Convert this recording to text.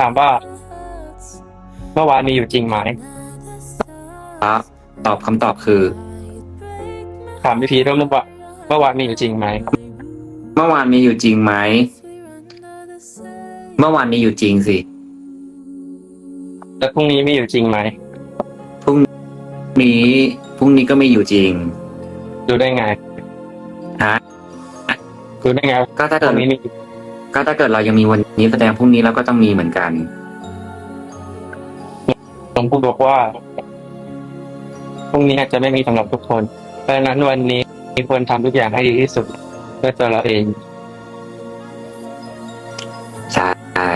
ถามว่าเมื่อวานมีอยู่จริงไหมครับตอบคำตอบคือ ถามพี่พีทว่าเมื่อวานเมื่อวานมีอยู่จริงไหมเมื่อวานมีอยู่จริงไหมเมื่อวานมีอยู่จริงสิแล้วพรุ่งนี้มีอยู่จริงไหมพรุ่งนี้พรุ่งนี้ก็ไม่อยู่จริง ดูได้ไงฮะดูได้ไงก็ถ้าตเกิรดงนี้มี ก็ถ้าเกิดเรายังมีวันนี้แสดงพรุ่งนี้เราก็ต้องมีเหมือนกันหลวงปู่บอกว่าพรุ่งนี้อาจจะไม่มีสำหรับทุกคน เพราะฉะนั้นวันนี้ควรทำทุกอย่างให้ดีที่สุดเพื่อตัวเราเอง ใช่